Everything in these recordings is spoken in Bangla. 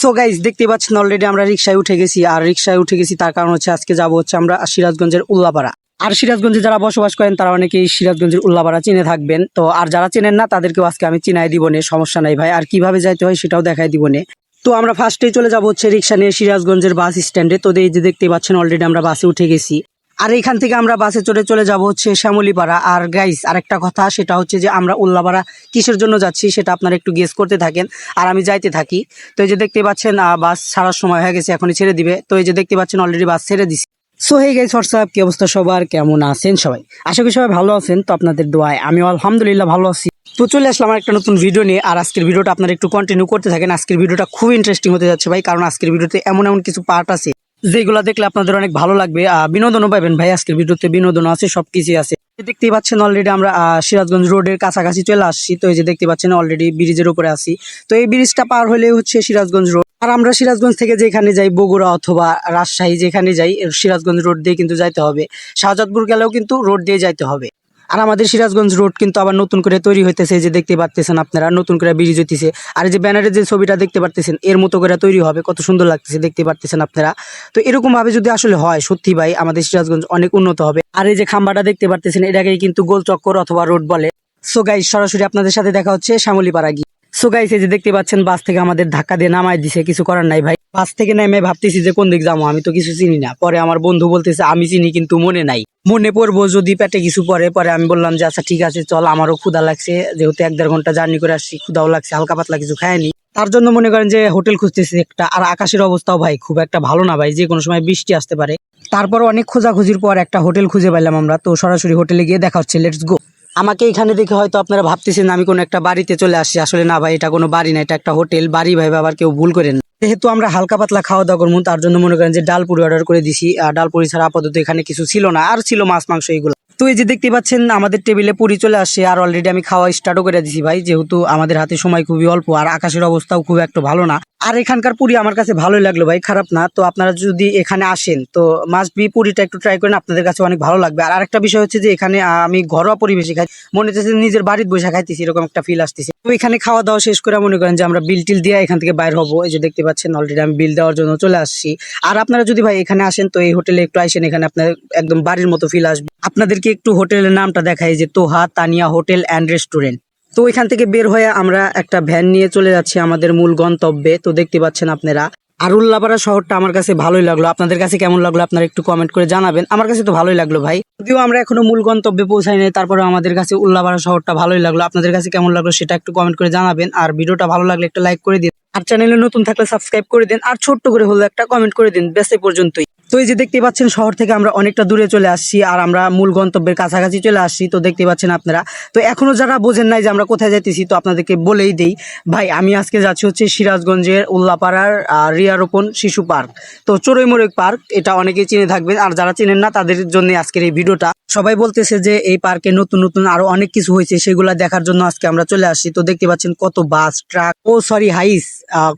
সো গাইজ দেখতে পাচ্ছেন অলরেডি আমরা রিক্সায় উঠে গেছি। আর রিক্সায় উঠে গেছি, তার কারণ হচ্ছে আজকে যাব হচ্ছে আমরা সিরাজগঞ্জের উল্লাপাড়া। আর সিরাজগঞ্জে যারা বসবাস করেন, তারা অনেকেই সিরাজগঞ্জের উল্লাপাড়া চিনে থাকবেন। তো, আর যারা চেনেন না, তাদেরকেও আজকে আমি চিনাই দিব নে, সমস্যা নাই ভাই। আর কীভাবে যাইতে হয় সেটাও দেখাই দিব নে। তো, আমরা ফার্স্টেই চলে যাব হচ্ছে রিক্সা নিয়ে সিরাজগঞ্জের বাস স্ট্যান্ডে তো, এই যে দেখতে পাচ্ছেন অলরেডি আমরা বাসে উঠে গেছি। আর এখান থেকে আমরা বাসে চড়ে চলে যাব হচ্ছে শ্যামলীপাড়া। আর গাইস আরেকটা কথা, সেটা হচ্ছে যে আমরা উল্লাপাড়া কিসের জন্য যাচ্ছি, সেটা আপনারা একটু গেস করতে থাকেন। আর আমি যাইতে থাকি। তো এই যে দেখতে পাচ্ছেন বাস ছাড়ার সময় হয়ে গেছে, এখনই ছেড়ে দিবে। তো এই যে দেখতে পাচ্ছেন অলরেডি বাস ছেড়ে দিছে। সো হে গাইস হোয়াটসঅ্যাপ কি অবস্থা সবার? কেমন আছেন সবাই? আশা করি সবাই ভালো আছেন, তো আপনাদের দোয়ায়। আমি আলহামদুলিল্লাহ ভালো আছি। তো চলে আসলাম একটা নতুন ভিডিও নিয়ে। আর আজকের ভিডিওটা আপনারা একটু কন্টিনিউ করতে থাকেন। আজকের ভিডিওটা খুব ইন্টারেস্টিং হতে যাচ্ছে ভাই, কারণ আজকের ভিডিওতে এমন এমন কিছু পার্ট আছে। যেগুলো দেখলে আপনাদের অনেক ভালো লাগবে। বিনোদনও পাবেন ভাই আজকের ভিডিওতে। বিনোদন আছে সবকিছু আছে। এই দেখতেই পাচ্ছেন অলরেডি আমরা সিরাজগঞ্জ রোডের কাছাকাছি চলে আসছি। তো এই যে দেখতে পাচ্ছেন অলরেডি ব্রিজের উপরে আছি। তো এই ব্রিজটা পার হলে হচ্ছে সিরাজগঞ্জ রোড আর আমরা সিরাজগঞ্জ থেকে যেখানে যাই, বগুড়া অথবা রাজশাহী যেখানে যাই, সিরাজগঞ্জ রোড দিয়ে কিন্তু যাইতে হবে। শাহজাদপুর গেলেও কিন্তু রোড দিয়ে যাইতে হবে। আর আমাদের সিরাজগঞ্জ রোড কিন্তু আবার নতুন করে তৈরি হইতেছে যে দেখতে পাচ্ছেন আপনারা, নতুন করে ব্রিজ হইতেছে। আর এই যে ব্যানারের যে ছবিটা দেখতে পারতেছেন, এর মতো করে তৈরি হবে, কত সুন্দর লাগতেছে, দেখতে পারতেছেন আপনারা। তো এরকম ভাবে যদি আসলে হয়, সত্যি ভাই, আমাদের সিরাজগঞ্জ অনেক উন্নত হবে। আর এই যে খাম্বাটা দেখতে পারতেছেন, এটাকেই কিন্তু গোল চক্কর অথবা রোড বলে। সো গাইস সরাসরি আপনাদের সাথে দেখা হচ্ছে শ্যামলীপাড়া গিয়ে। সো গাইস এই যে দেখতে পাচ্ছেন, বাস থেকে আমাদের ধাক্কা দিয়ে নামায় দিছে, কিছু করার নাই ভাই। বাস থেকে নেমে ভাবতেছি যে কোন দিক যাব, আমি তো কিছু চিনি না। পরে আমার বন্ধু বলতেছে, আমি চিনি কিন্তু মনে নাই। মনে পড়ব যদি পেটে কিছু পরে পরে আমি বললাম যে আচ্ছা ঠিক আছে, চল, আমারও ক্ষুধা লাগছে। যেহেতু এক দেড় ঘণ্টা জার্নি করে আসছি, ক্ষুধাও লাগছে, হালকা পাতলা কিছু খায়নি তার জন্য মনে করেন যে, হোটেল খুঁজতেছি একটা, আর আকাশের অবস্থাও ভাই খুব একটা ভালো না ভাই যে কোনো সময় বৃষ্টি আসতে পারে। তারপর অনেক খোঁজাখুঁজির পর একটা হোটেল খুঁজে পাইলাম আমরা, তো সরাসরি হোটেলে গিয়ে দেখা হচ্ছে লেটস গো আমাকে এখানে দেখে হয়তো আপনারা ভাবতেছেন আমি কোনো একটা বাড়িতে চলে আসছি। আসলে না ভাই, এটা কোনো বাড়ি না, এটা একটা হোটেল, বাড়ি ভাই, আবার কেউ ভুল করেন। যেহেতু আমরা হালকা পাতলা খাওয়া দাওয়া করব, তার জন্য মনে করেন যে ডাল পুরি অর্ডার করে দিছি। আর ডাল পুরি ছাড়া আপাতত এখানে কিছু ছিল না, আর ছিল মাছ, মাংস, এইগুলো। তো এই যে দেখতে পাচ্ছেন, আমাদের টেবিলে পুরি চলে আসছে আর অলরেডি আমি খাওয়া স্টার্টও করে দিছি ভাই, যেহেতু আমাদের হাতে সময় খুবই অল্প আর আকাশের অবস্থাও খুব একটা ভালো না। আর এখানকার পুরি আমার কাছে ভালোই লাগল ভাই, খারাপ না। তো আপনারা যদি এখানে আসেন, তো মাস্ট বি পুরিটা একটু ট্রাই করেন, আপনাদের কাছে অনেক ভালো লাগবে। আর আরেকটা বিষয় হচ্ছে যে, এখানে আমি ঘরোয়া পরিবেশে খাই, মনে হচ্ছে নিজের বাড়ির বসে খাইতেছি, এরকম একটা ফিল আসতেছে। তো এখানে খাওয়া দাওয়া শেষ করে মনে করেন যে, আমরা বিল টিল দিয়ে এখান থেকে বাইর হব। এই যে দেখতে পাচ্ছেন অলরেডি আমি বিল দেওয়ার জন্য চলে আসছি। আর আপনারা যদি ভাই এখানে আসেন, তো এই হোটেলে একটু আসেন এখানে আপনার একদম বাড়ির মতো ফিল আসবে। আপনাদেরকে একটু হোটেলের নামটা দেখাই, যে Toha Tania hotel and restaurant. তো এখান থেকে বের হয়ে আমরা একটা ভ্যান নিয়ে চলে যাচ্ছি আমাদের মূল গন্তব্যে। তো দেখতে পাচ্ছেন আপনারা আর উল্লাপাড়া শহরটা আমার কাছে ভালোই লাগল। আপনাদের কাছে কেমন লাগল আপনারা একটু কমেন্ট করে জানাবেন। আমার কাছে তো ভালোই লাগল ভাই। যদিও আমরা এখনও মূল গন্তব্যে পৌঁছাই নাই তারপরে আমাদের কাছে উল্লাপাড়া শহরটা ভালোই লাগল। আপনাদের কাছে কেমন লাগল সেটা একটু কমেন্ট করে জানাবেন। আর ভিডিওটা ভালো লাগলে একটা লাইক করে দিন। আর চ্যানেলে নতুন থাকলে সাবস্ক্রাইব করে দিন। আর ছোট্ট করে হলো একটা কমেন্ট করে দিন। এই পর্যন্তই। তো এই যে দেখতে পাচ্ছেন, শহর থেকে আমরা অনেকটা দূরে চলে আসছি আর আমরা মূল গন্তব্যের কাছাকাছি চলে আসছি, তো দেখতে পাচ্ছেন আপনারা। তো এখনও যারা বোঝেন নাই যে আমরা কোথায় যাইতেছি, তো আপনাদেরকে বলেই দেই, ভাই, আমি আজকে যাচ্ছি হচ্ছে সিরাজগঞ্জের উল্লাপাড়ার রিয়ারোপণ শিশু পার্ক। তো চড়ুইমোরগ পার্ক, এটা অনেকেই চিনে থাকবেন, আর যারা চিনেন না, তাদের জন্য আজকের এই ভিডিওটা। সবাই বলতেছে যে এই পার্কে নতুন নতুন আরও অনেক কিছু হয়েছে, সেগুলা দেখার জন্য আজকে আমরা চলে আসছি। তো দেখতে পাচ্ছেন কত বাস, ট্রাক, ও সরি, হাইস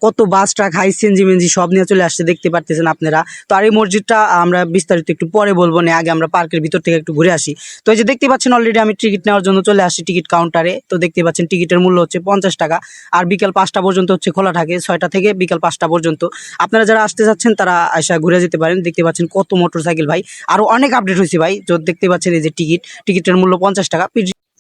কত বাস, ট্রাক, হাইস সেঞ্জি মেঞ্জি সব নিয়ে চলে আসছে, দেখতে পারতেছেন আপনারা। তো আর এই মসজিদটা আমরা বিস্তারিত একটু পরে বলব না আগে আমরা পার্কের ভিতর থেকে একটু ঘুরে আসি। তো এই যে দেখতে পাচ্ছেন অলরেডি আমি টিকিট নেওয়ার জন্য চলে আসি টিকিট কাউন্টারে তো দেখতে পাচ্ছেন টিকিটের মূল্য হচ্ছে পঞ্চাশ টাকা। আর বিকেল পাঁচটা পর্যন্ত হচ্ছে খোলা থাকে, ছয়টা থেকে বিকেল পাঁচটা পর্যন্ত। আপনারা যারা আসতে যাচ্ছেন, তারা আসা ঘুরে যেতে পারেন। দেখতে পাচ্ছেন কত মোটরসাইকেল ভাই। আরও অনেক আপডেট হয়েছে ভাই। তো দেখতে পাচ্ছেন এই যে টিকিট টিকিটের মূল্য পঞ্চাশ টাকা।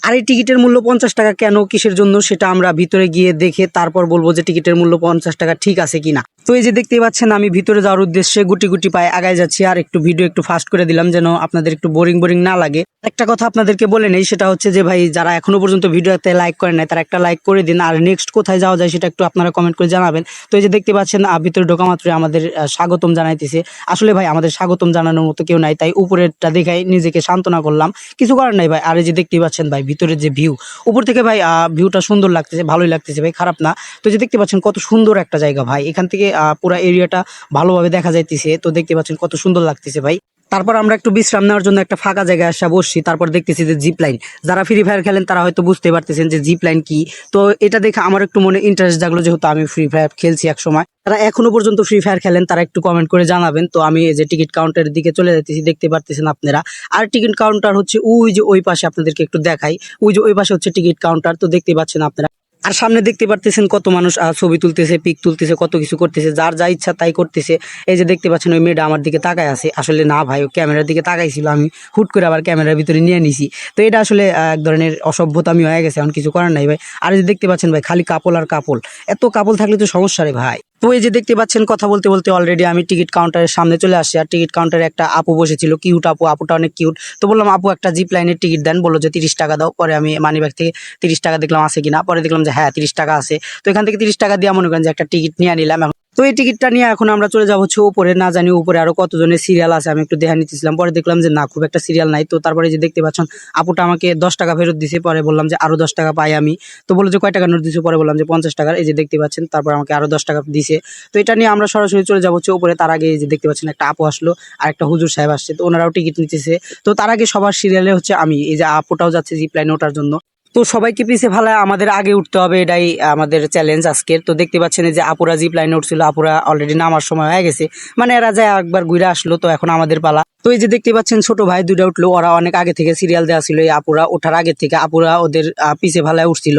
আর এই টিকিটের মূল্য পঞ্চাশ টাকা কেন, কিসের জন্য, সেটা আমরা ভিতরে গিয়ে দেখে তারপর বলব যে টিকিটের মূল্য পঞ্চাশ টাকা ঠিক আছে কিনা। তো এই যে দেখতে পাচ্ছেন, আমি ভিতরে যাওয়ার উদ্দেশ্যে গুটি গুটি পায়ে আগায় যাচ্ছি আর একটু ভিডিও একটু ফাস্ট করে দিলাম যেন আপনাদের একটু বোরিং বোরিং না লাগে। একটা কথা আপনাদেরকে বলে নেই, সেটা হচ্ছে যে ভাই, যারা এখনও পর্যন্ত ভিডিওতে লাইক করেন নাই, তারা একটা লাইক করে দিন, আর নেক্সট কোথায় যাওয়া যায় সেটা একটু আপনারা কমেন্ট করে জানাবেন। তো এই যে দেখতে পাচ্ছেন ভিতরে ঢোকা মাত্র আমাদের স্বাগতম জানাইতেছে। আসলে ভাই, আমাদের স্বাগতম জানানোর মতো কেউ নাই, তাই উপরেরটা দেখাই নিজেকে সান্ত্বনা করলাম। কিছু করার নাই ভাই, আর এই যে দেখতেই পাচ্ছেন ভাই ভিতরের যে ভিউ উপর থেকে ভাই ভিউটা সুন্দর লাগতেছে, ভালোই লাগতেছে ভাই, খারাপ না। তো যে দেখতে পাচ্ছেন কত সুন্দর একটা জায়গা ভাই, এখান থেকে পুরো এরিয়াটা ভালোভাবে দেখা যাইতেছে, তো দেখতে পাচ্ছেন কত সুন্দর লাগতেছে ভাই। তারপর আমরা একটু বিশ্রাম নেওয়ার জন্য একটা ফাঁকা জায়গায় আসা বসছি, তারপর দেখতেছি যে জিপ লাইন যারা ফ্রি ফায়ার খেলেন, তারা হয়তো বুঝতে পারতেছেন যে জিপ লাইন কি। তো এটা দেখে আমার একটু মনে ইন্টারেস্ট জাগলো, যেহেতু আমি ফ্রি ফায়ার খেলছি এক সময়। তারা এখনও পর্যন্ত ফ্রি ফায়ার খেলেন, তারা একটু কমেন্ট করে জানাবেন। তো আমি যে টিকিট কাউন্টারের দিকে চলে যাচ্ছি দেখতে পারতেছেন আপনারা। আর টিকিট কাউন্টার হচ্ছে ওই যে ওই পাশে আপনাদেরকে একটু দেখাই। ওই যে ওই পাশে হচ্ছে টিকিট কাউন্টার তো দেখতে পাচ্ছেন আপনারা। আর সামনে দেখতে পারতেছেন কত মানুষ ছবি তুলতেছে, পিক তুলতেছে, কত কিছু করতেছে, যার যা ইচ্ছা তাই করতেছে। এই যে দেখতে পাচ্ছেন, ওই মেয়েটা আমার দিকে তাকায় আছে। আসলে না ভাই, ও ক্যামেরার দিকে তাকাইছিল, আমি হুট করে আবার ক্যামেরার ভিতরে নিয়ে নিছি। তো এটা আসলে এক ধরনের অসভ্যতা আমি হয়ে গেছে, এখন কিছু করার নাই ভাই। আর যে দেখতে পাচ্ছেন ভাই, খালি কাপল আর কাপল এত কাপল থাকলে তো সমস্যা রে ভাই। তো এই যে দেখতে পাচ্ছেন কথা বলতে বলতে অলরেডি আমি টিকিট কাউন্টারের সামনে চলে আসি। আর টিকিট কাউন্টারে একটা আপু বসেছিল। কিউট আপু, আপুটা অনেক কিউট তো বললাম, আপু, একটা জিপ লাইনের টিকিট দেন। বলল যে, তিরিশ টাকা দাও। পরে আমি মানি ব্যাগ থেকে তিরিশ টাকা দেখলাম, আছে কিনা? পরে দেখলাম যে হ্যাঁ তিরিশ টাকা আছে। তো এখান থেকে তিরিশ টাকা দিয়ে মনে করেন যে, একটা টিকিট নিয়ে নিলাম। তো এই টিকিটটা নিয়ে এখন আমরা চলে যাব হচ্ছে উপরে, না জানি উপরে আরও কতজনের সিরিয়াল আছে, আমি একটু দেখা নিতেছিলাম। পরে দেখলাম যে না, খুব একটা সিরিয়াল নাই। তো তারপরে যে দেখতে পাচ্ছেন, আপুটা আমাকে দশ টাকা ফেরত দিছে, পরে বললাম যে আরও দশ টাকা পাই আমি। তো বলল যে কয় টাকা নোট দিছে? পরে বললাম যে পঞ্চাশ টাকার। এই যে দেখতে পাচ্ছেন, তারপর আমাকে আরও দশ টাকা দিছে। তো এটা নিয়ে আমরা সরাসরি চলে যাব হচ্ছে উপরে। তার আগে এই যে দেখতে পাচ্ছেন, একটা আপু আসলো, আর একটা হুজুর সাহেব আসছে। তো ওনারাও টিকিট নিতেছে। তো তার আগে সবার সিরিয়ালে হচ্ছে আমি, এই যে আপুটাও যাচ্ছে জিপ লাইনে ওঠার জন্য। তো সবাইকে পিছিয়ে ভালো আমাদের আগে উঠতে হবে, এটাই আমাদের চ্যালেঞ্জ আজকের। তো দেখতে পাচ্ছেন যে আপুরা জিপ লাইনে উঠছিল, আপুরা অলরেডি নামার সময় হয়ে গেছে। মানে এরা যায় একবার ঘুরে আসলো, তো এখন আমাদের পালা। তো এই যে দেখতে পাচ্ছেন, ছোট ভাই দুইটা উঠল, ওরা অনেক আগে থেকে সিরিয়াল দেওয়া ছিল, এই আপুরা ওঠার আগে থেকে, আপুরা ওদের পিছিয়ে পিছে ভালায় উঠছিল।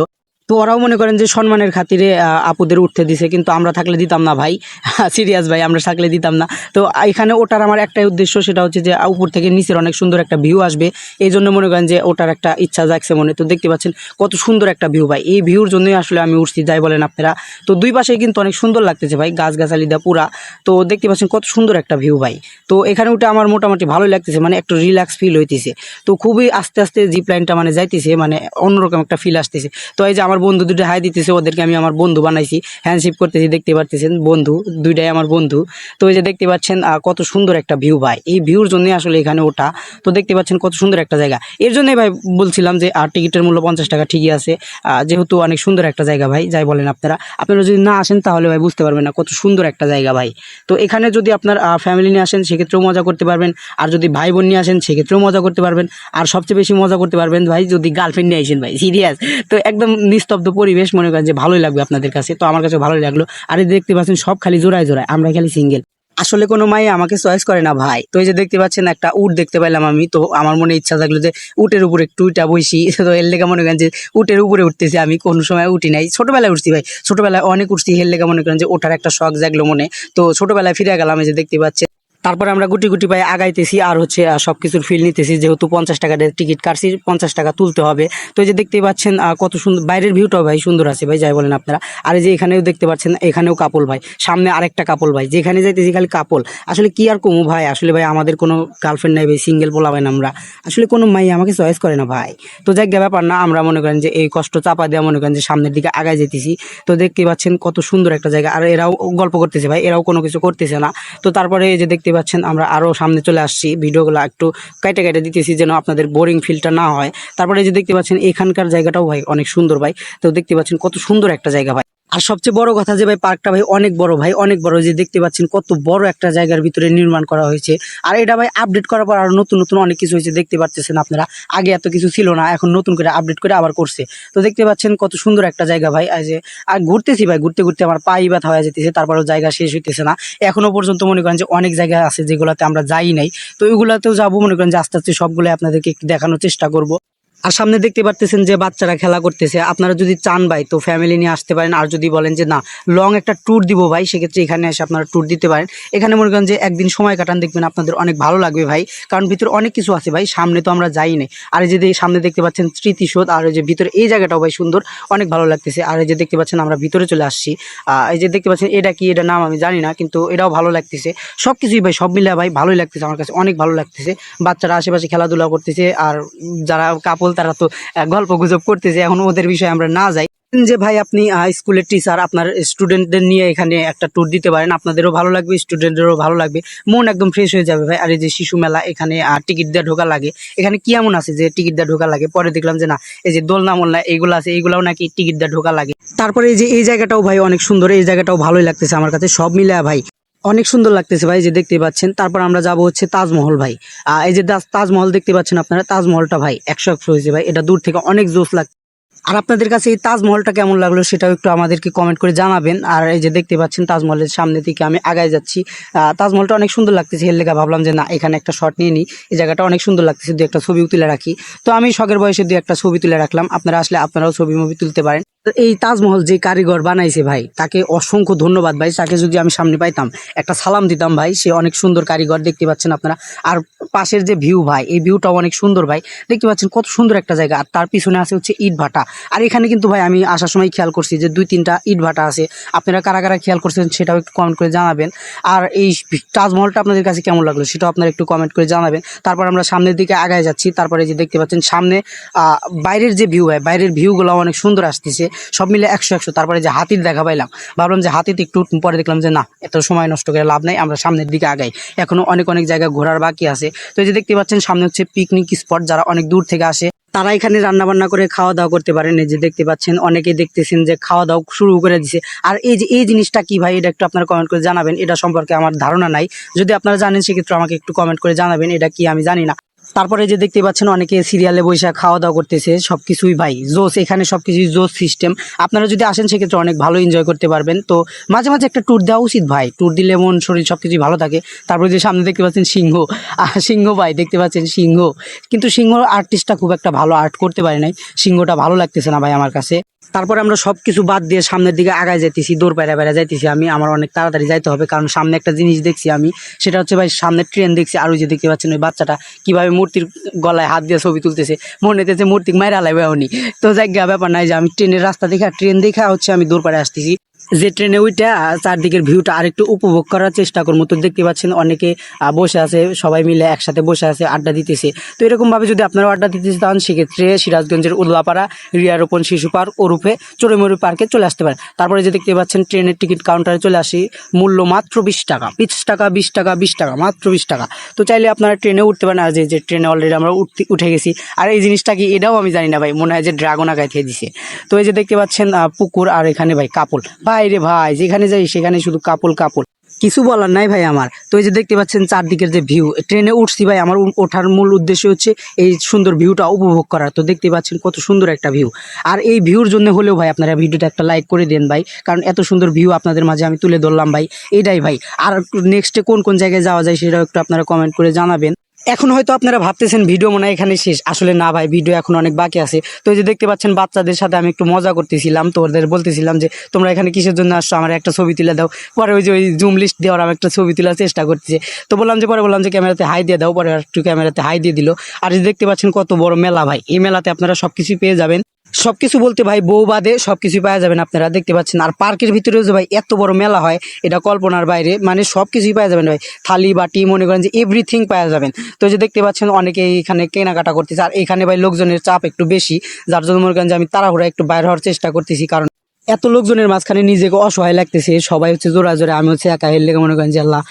তো ওরাও মনে করেন যে সম্মানের খাতিরে আপুদের উঠতে দিছে। কিন্তু আমরা থাকলে দিতাম না ভাই। সিরিয়াস ভাই, আমরা থাকলে দিতাম না। তো এখানে ওটার আমার একটাই উদ্দেশ্য, সেটা হচ্ছে যে উপর থেকে নিচের অনেক সুন্দর একটা ভিউ আসবে। এই জন্য মনে করেন যে, ওটার একটা ইচ্ছা জাগছে মনে। তো দেখতে পাচ্ছেন, কত সুন্দর একটা ভিউ ভাই। এই ভিউর জন্যই আসলে আমি উঠছি, যাই বলেন আপনারা। তো দুই পাশে কিন্তু অনেক সুন্দর লাগতেছে ভাই গাছ গাছালি দা পুরা। তো দেখতে পাচ্ছেন, কত সুন্দর একটা ভিউ ভাই। তো এখানে উঠে আমার মোটামুটি ভালোই লাগতেছে মানে একটু রিল্যাক্স ফিল হইতেছে। তো খুবই আস্তে আস্তে জিপ লাইনটা মানে যাইতেছে মানে অন্যরকম একটা ফিল আসতেছে। তো এই যে আমার বন্ধু দুটো হাই দিতেছে, ওদেরকে আমি আমার বন্ধু বানাইছি। হ্যান্ডশিপ করতেছি, দেখতে পারতেছেন, বন্ধু, দুইটাই আমার বন্ধু। তো এই যে দেখতে পাচ্ছেন কত সুন্দর একটা ভিউ ভাই। এই ভিউর জন্য আসলে এখানে ওঠা তো দেখতে পাচ্ছেন কত সুন্দর একটা জায়গা। এর জন্যই ভাই বলছিলাম যে আর টিকিটের মূল্য পঞ্চাশ টাকা ঠিকই আছে। যেহেতু অনেক সুন্দর একটা জায়গা ভাই, যাই বলেন আপনারা। আপনারা যদি না আসেন তাহলে ভাই বুঝতে পারবেন না কত সুন্দর একটা জায়গা ভাই। তো এখানে যদি আপনার ফ্যামিলি নিয়ে আসেন, সেক্ষেত্রেও মজা করতে পারবেন। আর যদি ভাই বোন নিয়ে আসেন, সেক্ষেত্রেও মজা করতে পারবেন। আর সবচেয়ে বেশি মজা করতে পারবেন ভাই যদি গার্লফ্রেন্ড নিয়ে আসেন ভাই সিরিয়াস তো একদম নিস্তব্ধ পরিবেশ মনে করেন যে ভালোই লাগবে আপনাদের কাছে। তো আমার কাছে ভালোই লাগল। আর দেখতে পাচ্ছেন, সব খালি জোড়ায় জোড়ায়, আমরা খালি সিঙ্গেল আসলে কোনো মাই আমাকে চয়েস করে না ভাই। তো এই যে দেখতে পাচ্ছেন, একটা উট দেখতে পাইলাম আমি। তো আমার মনে ইচ্ছা থাকল যে উটের উপরে একটু উইটা বসি তো এর লেগে মনে করেন যে উটের উপরে উঠতেছি আমি, কোনো সময় উঠি নাই। ছোটবেলায় উঠছি ভাই। ছোটবেলায় অনেক উঠছি, এর লেগে মনে করেন যে ওঠার একটা শখ জাগলো মনে। তো ছোটবেলায় ফিরে গেলাম, এই যে দেখতে পাচ্ছেন। তারপরে আমরা গুটি গুটি পায়ে আগাইতেছি আর হচ্ছে সব কিছুর ফিল নিতেছি। যেহেতু পঞ্চাশ টাকা টিকিট কাটছি, পঞ্চাশ টাকা তুলতে হবে। তো এই যে দেখতে পাচ্ছেন কত সুন্দর, বাইরের ভিউটাও ভাই সুন্দর আছে ভাই, যাই বলেন আপনারা। আর এই যে এখানেও দেখতে পাচ্ছেন, এখানেও কাপল ভাই, সামনে আরেকটা কাপল ভাই। যেখানে যাইতেছি খালি কাপল। আসলে কি আর কমু ভাই? আসলে ভাই আমাদের কোনো গার্লফ্রেন্ড নাই ভাই সিঙ্গেল পোলাবেন আমরা। আসলে কোনো মাই আমাকে চয়েস করে না ভাই। তো যাই ব্যাপার না, আমরা মনে করেন যে এই কষ্ট চাপা দেওয়া মনে করেন যে সামনের দিকে আগায় যেতেছি তো দেখতে পাচ্ছেন কত সুন্দর একটা জায়গা। আর এরাও গল্প করতেছে ভাই, এরাও কোনো কিছু করতেছে না। তো তারপরে এই যে দেখতে পাচ্ছেন, আমরা আরও সামনে চলে আসছি। ভিডিওগুলো একটু কাইটে কাইটে দিতেছি যেন আপনাদের বোরিং ফিলটা না হয়। তারপরে যে দেখতে পাচ্ছেন, এখানকার জায়গাটাও ভাই অনেক সুন্দর ভাই। তো দেখতে পাচ্ছেন কত সুন্দর একটা জায়গা ভাই। আর সবচেয়ে বড় কথা যে ভাই, পার্কটা ভাই অনেক বড় ভাই, অনেক বড়। যে দেখতে পাচ্ছেন কত বড় একটা জায়গার ভিতরে নির্মাণ করা হয়েছে। আর এটা ভাই আপডেট করার পর আরও নতুন নতুন অনেক কিছু হয়েছে, দেখতে পাচ্ছেন আপনারা। আগে এত কিছু ছিল না, এখন নতুন করে আপডেট করে আবার করছে। তো দেখতে পাচ্ছেন কত সুন্দর একটা জায়গা ভাই। যে, আর ঘুরতেছি ভাই, ঘুরতে ঘুরতে আমার পাই ব্যথা হয়ে যেতেছে তারপরেও জায়গা শেষ হইতেছে না। এখনও পর্যন্ত মনে করেন যে অনেক জায়গা আছে যেগুলোতে আমরা যাই নাই। তো ওইগুলোতেও যাব, মনে করেন যে আস্তে আস্তে সবগুলো আপনাদেরকে দেখানোর চেষ্টা করব। আর সামনে দেখতে পারতেছেন যে বাচ্চারা খেলা করতেছে। আপনারা যদি চান ভাই, তো ফ্যামিলি নিয়ে আসতে পারেন। আর যদি বলেন যে না লং একটা ট্যুর দিব ভাই, সেক্ষেত্রে এখানে এসে আপনারা ট্যুর দিতে পারেন। এখানে মনে করেন যে একদিন সময় কাটান, দেখবেন আপনাদের অনেক ভালো লাগবে ভাই। কারণ ভিতরে অনেক কিছু আছে ভাই, সামনে তো আমরা যাই নাই। আর এই যে সামনে দেখতে পাচ্ছেন স্মৃতিসৌধ, আর যে ভিতরে এই জায়গাটাও ভাই সুন্দর, অনেক ভালো লাগতেছে। আর এই যে দেখতে পাচ্ছেন আমরা ভিতরে চলে আসছি। এই যে দেখতে পাচ্ছেন, এটা কি, এটা নাম আমি জানি না, কিন্তু এটাও ভালো লাগতেছে। সব কিছুই ভাই, সব মিলে ভাই, ভালোই লাগতেছে, আমার কাছে অনেক ভালো লাগতেছে। বাচ্চারা আশেপাশে খেলাধুলা করতেছে, আর যারা কাপল তারা তো গল্প গুজব করতেছে, এখন ওদের বিষয়ে আমরা না যাই। যে ভাই আপনি স্কুলের টিচার আপনার স্টুডেন্টদের নিয়ে এখানে একটা ট্যুর দিতে পারেন, আপনাদেরও ভালো লাগবে স্টুডেন্টদেরও ভালো লাগবে। মন একদম ফ্রেশ হয়ে যাবে ভাই। আর এই যে শিশু মেলা, এখানে টিকিট দিয়ে ঢোকা লাগে। এখানে কি এমন আছে যে টিকিট দিয়ে ঢোকা লাগে? পরে দেখলাম যে না, এই যে দোলনা মোলনা এইগুলো আছে এইগুলাও নাকি টিকিট দিয়ে ঢোকা লাগে। তারপরে এই যে, এই জায়গাটাও ভাই অনেক সুন্দর, এই জায়গাটাও ভালোই লাগতেছে আমার কাছে। সব মিলে ভাই অনেক সুন্দর লাগতেছে ভাই যে দেখতে পাচ্ছেন। তারপর আমরা যাব হচ্ছে তাজমহল ভাই। এই যে তাজমহল দেখতে পাচ্ছেন আপনারা, তাজমহলটা ভাই, একশো একশো হয়েছে ভাই, এটা দূর থেকে অনেক জোস লাগ আর আপনাদের কাছে এই তাজমহলটা কেমন লাগল সেটাও একটু আমাদেরকে কমেন্ট করে জানাবেন। আর এই যে দেখতে পাচ্ছেন, তাজমহলের সামনে থেকে আমি আগায় যাচ্ছি। তাজমহলটা অনেক সুন্দর লাগতেছে এর লেগে ভাবলাম যে না, এখানে একটা শট নিয়ে নিই। এই জায়গাটা অনেক সুন্দর লাগতেছে, দু একটা ছবিও তুলে রাখি। তো আমি শখের বয়সে দু একটা ছবি তুলে রাখলাম। আপনারা আসলে আপনারাও ছবি মুভি তুলতে পারেন। এই তাজমহল যে কারিগর বানাইছে ভাই, তাকে অসংখ্য ধন্যবাদ ভাই। তাকে যদি আমি সামনে পাইতাম, একটা সালাম দিতাম ভাই, সে অনেক সুন্দর কারিগর দেখতে পাচ্ছেন আপনারা। আর পাশের যে ভিউ ভাই, এই ভিউটাও অনেক সুন্দর ভাই। দেখতে পাচ্ছেন কত সুন্দর একটা জায়গা। আর তার পিছনে আছে হচ্ছে ইট ভাটা। আর এখানে কিন্তু ভাই, আমি আসার সময় খেয়াল করছি যে দুই তিনটা ইট ভাটা আছে। আপনারা কারা কারা খেয়াল করছেন সেটাও একটু কমেন্ট করে জানাবেন। আর এই তাজমহলটা আপনাদের কাছে কেমন লাগল সেটাও আপনারা একটু কমেন্ট করে জানাবেন। তারপর আমরা সামনের দিকে আগায় যাচ্ছি। তারপরে যে দেখতে পাচ্ছেন, সামনে বাইরের যে ভিউ হয় বাইরের ভিউগুলো অনেক সুন্দর আসতেছে। সব মিলে একশো একশো। তারপরে যে হাতির দেখা পাইলাম, ভাবলাম যে হাতিতে একটু পরে দেখলাম যে না, এত সময় নষ্ট করে লাভ নাই, আমরা সামনের দিকে আগাই। এখনও অনেক অনেক জায়গা ঘোরার বাকি আছে। তো এই যে দেখতে পাচ্ছেন, সামনে হচ্ছে পিকনিক স্পট যারা অনেক দূর থেকে আসে, তারা এখানে রান্না বান্না করে খাওয়া দাওয়া করতে পারেন। এই যে দেখতে পাচ্ছেন অনেকে দেখতেছেন যে খাওয়া দাওয়া শুরু করে দিছে। আর এই যে, এই জিনিসটা কি ভাই? এটা একটু আপনারা কমেন্ট করে জানাবেন। এটা সম্পর্কে আমার ধারণা নাই। যদি আপনারা জানেন, সেক্ষেত্রে আমাকে একটু কমেন্ট করে জানাবেন। এটা কি আমি জানি না। তারপরে যে দেখতে পাচ্ছেন, অনেকে সিরিয়ালে বসে খাওয়া দাওয়া করতেছে সব কিছুই ভাই জোস এখানে সব কিছুই জোস সিস্টেম আপনারা যদি আসেন, সেক্ষেত্রে অনেক ভালো এনজয় করতে পারবেন। তো মাঝে মাঝে একটা ট্যুর দেওয়া উচিত ভাই ট্যুর দিলে মন, শরীর সব কিছুই ভালো থাকে। তারপরে যে সামনে দেখতে পাচ্ছেন সিংহ সিংহ ভাই, দেখতে পাচ্ছেন সিংহ। কিন্তু সিংহ আর্টিস্টটা খুব একটা ভালো আর্ট করতে পারে নাই। সিংহটা ভালো লাগতেছে না ভাই আমার কাছে। তারপরে আমরা সব কিছু বাদ দিয়ে সামনের দিকে আগায় যাইতেছি, দৌড় পায়রা বেড়া যাইতেছি। আমি আমার অনেক তাড়াতাড়ি যাইতে হবে, কারণ সামনে একটা জিনিস দেখছি আমি, সেটা হচ্ছে ভাই সামনে ট্রেন দেখছি, আর ওই যে দেখতে পাচ্ছেন ওই বাচ্চাটা কীভাবে মূর্তির গলায় হাত দিয়ে ছবি তুলতেছে। মনে হতেছে মূর্তি মায়ের আলাই উনি। তো যাই ব্যাপার নাই যে আমি ট্রেনের রাস্তা দেখে ট্রেন দেখা হচ্ছে আমি দৌড় পাড়ে আসতেছি। যে ট্রেনে ওইটা চারদিকের ভিউটা আরেকটু উপভোগ করার চেষ্টা করব। তো দেখতে পাচ্ছেন অনেকে বসে আছে, সবাই মিলে একসাথে বসে আছে, আড্ডা দিতেছে। তো এরকমভাবে যদি আপনারা আড্ডা দিতে চান, সেক্ষেত্রে সিরাজগঞ্জের উল্লাপাড়া রিয়ারোপণ শিশু পার্ক ওরুফে চড়ুমুড়ি পার্কে চলে আসতে পারেন। তারপরে যে দেখতে পাচ্ছেন ট্রেনের টিকিট কাউন্টারে চলে আসি, মূল্য মাত্র বিশ টাকা। বিশ টাকা বিশ টাকা বিশ টাকা, মাত্র বিশ টাকা। তো চাইলে আপনারা ট্রেনে উঠতে পারেন। আর যে ট্রেনে অলরেডি আমরা উঠতে, উঠে গেছি। আর এই জিনিসটা কি, এটাও আমি জানি না ভাই, মনে হয় যে ড্রাগন খেয়ে দিছে। তো এই যে দেখতে পাচ্ছেন পুকুর আর এখানে ভাই কাপল ভাই রে ভাই, যেখানে যাই সেখানে শুধু কাপল কাপল। কিছু বলার নাই ভাই আমার। তো এই যে দেখতে পাচ্ছেন চারদিকের যে ভিউ ট্রেনে উঠছি ভাই, আমার ওঠার মূল উদ্দেশ্য হচ্ছে এই সুন্দর ভিউটা উপভোগ করার। তো দেখতে পাচ্ছেন কত সুন্দর একটা ভিউ আর এই ভিউর জন্য হলেও ভাই আপনারা ভিডিওটা একটা লাইক করে দেন ভাই, কারণ এত সুন্দর ভিউ আপনাদের মাঝে আমি তুলে ধরলাম ভাই। এটাই ভাই। আর নেক্সটে কোন কোন জায়গায় যাওয়া যায় সেটাও একটু আপনারা কমেন্ট করে জানাবেন। এখন হয়তো আপনারা ভাবতেছেন ভিডিও মনে হয় এখানে শেষ। আসলে না ভাই, ভিডিও এখন অনেক বাকি আছে। তো এই যে দেখতে পাচ্ছেন বাচ্চাদের সাথে আমি একটু মজা করতেছিলাম, তো ওদের বলতেছিলাম যে, তোমরা এখানে কিসের জন্য আসছো? আমার একটা ছবি তুলে দাও। পরে ওই যে ওই জুম লিস্ট দেওয়ার আমি একটা ছবি তোলার চেষ্টা করতেছে। তো বললাম যে, পরে বললাম যে, ক্যামেরাতে হাই দিয়ে দাও। পরে একটু ক্যামেরাতে হাই দিয়ে দিল। আর যে দেখতে পাচ্ছেন কত বড় মেলা ভাই। এই মেলাতে আপনারা সব কিছুই পেয়ে যাবেন। সবকিছু বলতে ভাই বউ বাদে সব কিছুই পাওয়া যাবেন আপনারা দেখতে পাচ্ছেন। আর পার্কের ভিতরেও যে ভাই এত বড় মেলা হয়, এটা কল্পনার বাইরে মানে সব কিছুই পাওয়া যাবেন ভাই। থালি, বাটি, মনে করেন যে এভরিথিং পাওয়া যাবেন তো যে দেখতে পাচ্ছেন অনেকে এখানে কেনাকাটা করতেছে, আর এখানে ভাই লোকজনের চাপ একটু বেশি, যার জন্য মনে করেন যে আমি তাড়াহুড়া একটু বাইরে হওয়ার চেষ্টা করতেছি, কারণ এত লোকজনের মাঝখানে নিজেকে অসহায় লাগতেছে, সবাই হচ্ছে জোরা জোরে, আমি হচ্ছে একা হেললে মনে করেন যে আল্লাহ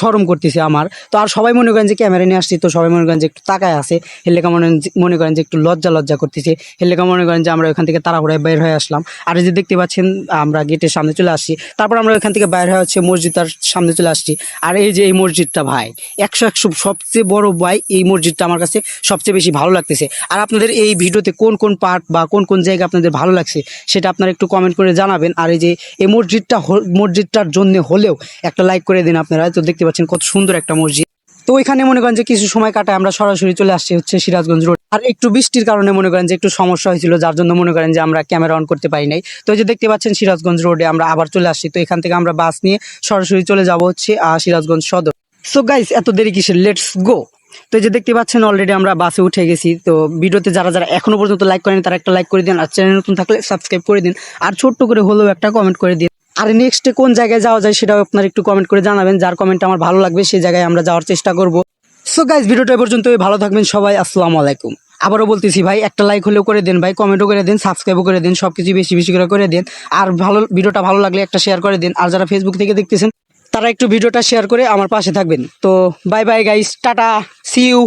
সরম করতেছে আমার। তো আর সবাই মনে করেন যে ক্যামেরা নিয়ে আসছি, তো সবাই মনে করেন যে একটু তাকায় আছে হেললেকা মনে মনে করেন যে একটু লজ্জা লজ্জা করতেছে হেললেকা মনে করেন যে আমরা ওখান থেকে তাড়াহুড়ায় বের হয়ে আসলাম। আর যে দেখতে পাচ্ছেন, আমরা গেটের সামনে চলে আসছি, তারপর আমরা ওখান থেকে বাইর হয়ে হচ্ছে মসজিদটার সামনে চলে আসছি। আর এই যে এই মসজিদটা ভাই, একশো একশো সবচেয়ে বড় ভাই, এই মসজিদটা আমার কাছে সবচেয়ে বেশি ভালো লাগতেছে। আর আপনাদের এই ভিডিওতে কোন কোন পার্ট বা কোন কোন জায়গা আপনাদের ভালো লাগছে, সেটা আপনারা একটু কমেন্ট করে জানাবেন। আর এই যে এই মসজিদটা মসজিদটার জন্য হলেও একটা লাইক করে দিন আপনারা। তো দেখতে পাচ্ছেন কত সুন্দর একটা মসজিদ। তো ওইখানে মনে করেন যে কিছু সময় কাটায় আমরা সরাসরি চলে আসছি হচ্ছে সিরাজগঞ্জ রোড আর একটু বৃষ্টির কারণে মনে করেন যে একটু সমস্যা হয়েছিল, যার জন্য মনে করেন যে আমরা ক্যামেরা অন করতে পারি নাই। তো যে দেখতে পাচ্ছেন সিরাজগঞ্জ রোডে আমরা আবার চলে আসছি। তো এখান থেকে আমরা বাস নিয়ে সরাসরি চলে যাব হচ্ছে সিরাজগঞ্জ সদর। সো গাইস এত দেরি কিসের? লেটস গো তো যে দেখতে পাচ্ছেন অলরেডি আমরা বাসে উঠে গেছি। তো ভিডিওতে যারা যারা এখনও পর্যন্ত লাইক করেন তারা একটা লাইক করে দিন, আর চ্যানেল নতুন থাকলে সাবস্ক্রাইব করে দিন। আর ছোট্ট করে হলেও একটা কমেন্ট করে দিন। আর নেক্সটে কোন জায়গায় যাওয়া যায় সেটাও আপনার একটু কমেন্ট করে জানাবেন। যার কমেন্ট আমার ভালো লাগবে, সেই জায়গায় আমরা যাওয়ার চেষ্টা করব। সো গাইজ ভিডিওটা পর্যন্ত ভালো থাকবেন সবাই। আসসালামু আলাইকুম। আবারও বলতেছি ভাই, একটা লাইক হলেও করে দেন ভাই কমেন্টও করে দিন সাবস্ক্রাইবও করে দিন সব কিছু বেশি বেশি করে করে দিন। আর ভালো, ভিডিওটা ভালো লাগলে একটা শেয়ার করে দিন। আর যারা ফেসবুক থেকে দেখতেছেন তারা একটু ভিডিওটা শেয়ার করে আমার পাশে থাকবেন। তো bye bye guys tata see you